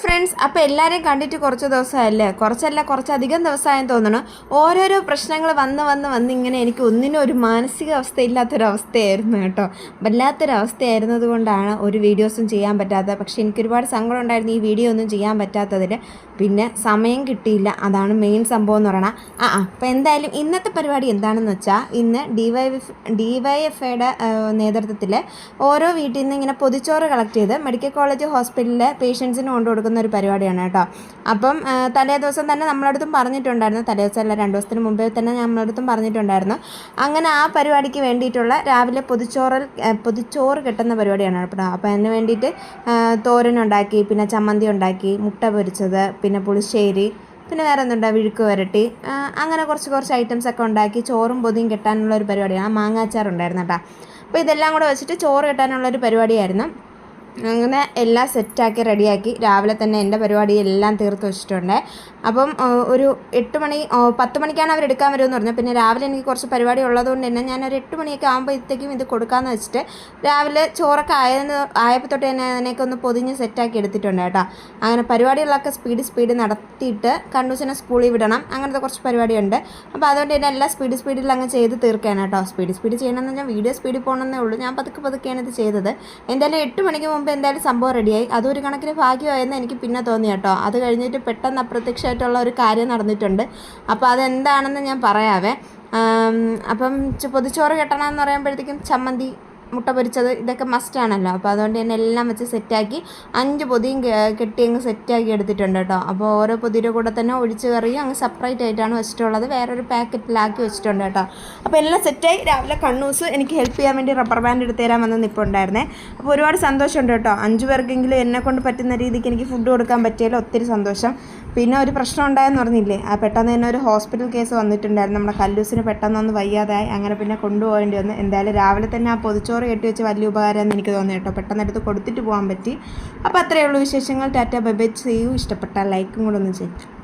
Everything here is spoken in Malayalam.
ഫ്രണ്ട്സ് അപ്പോൾ എല്ലാവരെയും കണ്ടിട്ട് കുറച്ച് ദിവസമല്ലേ കുറച്ചല്ല കുറച്ചധികം ദിവസമായെന്ന് തോന്നുന്നു. ഓരോരോ പ്രശ്നങ്ങൾ വന്ന് വന്ന് വന്ന് ഇങ്ങനെ എനിക്ക് ഒന്നിനും ഒരു മാനസികാവസ്ഥ ഇല്ലാത്തൊരവസ്ഥയായിരുന്നു കേട്ടോ. വല്ലാത്തൊരവസ്ഥയായിരുന്നത് കൊണ്ടാണ് ഒരു വീഡിയോസും ചെയ്യാൻ പറ്റാത്തത്. പക്ഷേ എനിക്കൊരുപാട് സങ്കടം ഉണ്ടായിരുന്നു ഈ വീഡിയോ ഒന്നും ചെയ്യാൻ പറ്റാത്തതിൽ പിന്നെ സമയം കിട്ടിയില്ല. അതാണ് മെയിൻ സംഭവം എന്ന് പറയണത് ആ ആ. എന്തായാലും ഇന്നത്തെ പരിപാടി എന്താണെന്ന് വെച്ചാൽ ഇന്ന് D Y F D Y F ഐയുടെ നേതൃത്വത്തിൽ ഓരോ വീട്ടിൽ നിന്ന് ഇങ്ങനെ പൊതിച്ചോറ് കളക്ട് ചെയ്ത് മെഡിക്കൽ കോളേജ് ഹോസ്പിറ്റലിലെ പേഷ്യൻസിന് കൊണ്ടു കൊടുക്കുന്ന ഒരു പരിപാടിയാണ് കേട്ടോ. അപ്പം തലേ ദിവസം തന്നെ നമ്മളടുത്തും പറഞ്ഞിട്ടുണ്ടായിരുന്നു. തലേ ദിവസം അല്ല രണ്ട് ദിവസത്തിന് മുമ്പേ തന്നെ നമ്മളടുത്തും പറഞ്ഞിട്ടുണ്ടായിരുന്നു. അങ്ങനെ ആ പരിപാടിക്ക് വേണ്ടിയിട്ടുള്ള രാവിലെ പൊതിച്ചോറൽ പൊതിച്ചോറ് കിട്ടുന്ന പരിപാടിയാണ് കേട്ടോ. അപ്പോൾ അതിന് വേണ്ടിയിട്ട് തോരനുണ്ടാക്കി പിന്നെ ചമ്മന്തി ഉണ്ടാക്കി മുട്ട പൊരിച്ചത് പിന്നെ പുളിശ്ശേരി പിന്നെ വേറെ എന്തുണ്ടാ? വിഴുക്ക് വരട്ടി. അങ്ങനെ കുറച്ച് കുറച്ച് ഐറ്റംസ് ഒക്കെ ഉണ്ടാക്കി ചോറും പൊതിയും കെട്ടാനുള്ള ഒരു പരിപാടിയാണ്. മാങ്ങാച്ചാർ ഉണ്ടായിരുന്നു കേട്ടോ. അപ്പോൾ ഇതെല്ലാം കൂടെ വെച്ചിട്ട് ചോറ് കെട്ടാനുള്ള ഒരു പരിപാടിയായിരുന്നു. അങ്ങനെ എല്ലാം സെറ്റാക്കി റെഡിയാക്കി. രാവിലെ തന്നെ എന്റെ പരിപാടി എല്ലാം തീർത്ത് വെച്ചിട്ടുണ്ട്. അപ്പം ഒരു എട്ട് മണി പത്ത് മണിക്കാണ് അവർ എടുക്കാൻ വരുമെന്ന് പറഞ്ഞത് പിന്നെ രാവിലെ എനിക്ക് കുറച്ച് പരിപാടി ഉള്ളതുകൊണ്ട് തന്നെ ഞാൻ ഒരു എട്ട് മണിയൊക്കെ ആകുമ്പോഴത്തേക്കും ഇത് കൊടുക്കാമെന്ന് വെച്ചിട്ട് രാവിലെ ചോറൊക്കെ ആയതെന്ന് ആയപ്പോൾ തൊട്ട് തന്നെ അതിനൊക്കെ ഒന്ന് പൊതിഞ്ഞ് സെറ്റാക്കി എടുത്തിട്ടുണ്ട് കേട്ടോ. അങ്ങനെ പരിപാടികളൊക്കെ സ്പീഡ് സ്പീഡ് നടത്തിയിട്ട് കണ്ണൂസിനെ സ്കൂളിൽ വിടണം. അങ്ങനത്തെ കുറച്ച് പരിപാടിയുണ്ട്. അപ്പോൾ അതുകൊണ്ട് തന്നെ എല്ലാം സ്പീഡ് സ്പീഡിൽ അങ്ങ് ചെയ്ത് തീർക്കുകയാണ് കേട്ടോ. സ്പീഡ് സ്പീഡ് ചെയ്യണമെന്ന് ഞാൻ വീഡിയോ സ്പീഡിൽ പോകണമെന്നേ ഉള്ളൂ. ഞാൻ പതുക്കെ പതുക്കെയാണ് ഇത് ചെയ്തത്. എന്തായാലും എട്ട് മണിക്ക് മുമ്പ് എന്തായാലും സംഭവം റെഡിയായി അതൊരു കണക്കിന് ഭാഗ്യമായെന്ന് എനിക്ക് പിന്നെ തോന്നി കേട്ടോ. അത് കഴിഞ്ഞിട്ട് പെട്ടെന്ന് അപ്രത്യക്ഷമായിട്ടുള്ള ഒരു കാര്യം നടന്നിട്ടുണ്ട്. അപ്പോൾ അതെന്താണെന്ന് ഞാൻ പറയാവേ. അപ്പം പൊതിച്ചോറ് കെട്ടണമെന്ന് പറയുമ്പോഴത്തേക്കും ചമ്മന്തി മുട്ട പൊരിച്ചത് ഇതൊക്കെ മസ്റ്റാണല്ലോ അപ്പോൾ അതുകൊണ്ട് തന്നെ എല്ലാം വെച്ച് സെറ്റാക്കി അഞ്ച് പൊതിയും കെട്ടി അങ്ങ് സെറ്റാക്കി എടുത്തിട്ടുണ്ട് കേട്ടോ. അപ്പോൾ ഓരോ പൊതിയുടെ കൂടെ തന്നെ ഒഴിച്ച് കറിയും അങ്ങ് സെപ്പറേറ്റ് ആയിട്ടാണ് വെച്ചിട്ടുള്ളത്. വേറൊരു പാക്കറ്റിലാക്കി വെച്ചിട്ടുണ്ട് കേട്ടോ. അപ്പോൾ എല്ലാം സെറ്റായി രാവിലെ കണ്ണൂസ് എനിക്ക് ഹെൽപ്പ് ചെയ്യാൻ വേണ്ടി റബ്ബർ ബാൻഡ് എടുത്ത് തരാൻ വന്ന് നിൽപ്പുണ്ടായിരുന്നേ അപ്പോൾ ഒരുപാട് സന്തോഷമുണ്ട് കേട്ടോ. അഞ്ച് പേർക്കെങ്കിലും എന്നെ കൊണ്ട് പറ്റുന്ന രീതിക്ക് എനിക്ക് ഫുഡ് കൊടുക്കാൻ പറ്റിയാലും ഒത്തിരി സന്തോഷം. പിന്നെ ഒരു പ്രശ്നം ഉണ്ടായെന്ന് പറഞ്ഞില്ലേ? ആ പെട്ടെന്ന് തന്നെ ഒരു ഹോസ്പിറ്റൽ കേസ് വന്നിട്ടുണ്ടായിരുന്നു. നമ്മുടെ കല്ലൂസിന് പെട്ടെന്നൊന്ന് വയ്യാതായി. അങ്ങനെ പിന്നെ കൊണ്ടുപോകേണ്ടി വന്നു. എന്തായാലും രാവിലെ തന്നെ ആ പൊതിച്ചോറ് കെട്ടി വെച്ച് വലിയ ഉപകാരമെന്ന് എനിക്ക് തോന്നി കേട്ടോ. പെട്ടെന്ന് എടുത്ത് കൊടുത്തിട്ട് പോകാൻ പറ്റി. അപ്പോൾ അത്രയേ ഉള്ളൂ വിശേഷങ്ങൾ. ടാറ്റ ബൈ ബൈ ചെയ്യൂ. ഇഷ്ടപ്പെട്ട ലൈക്കും കൂടെ ഒന്ന് ചെയ്യും.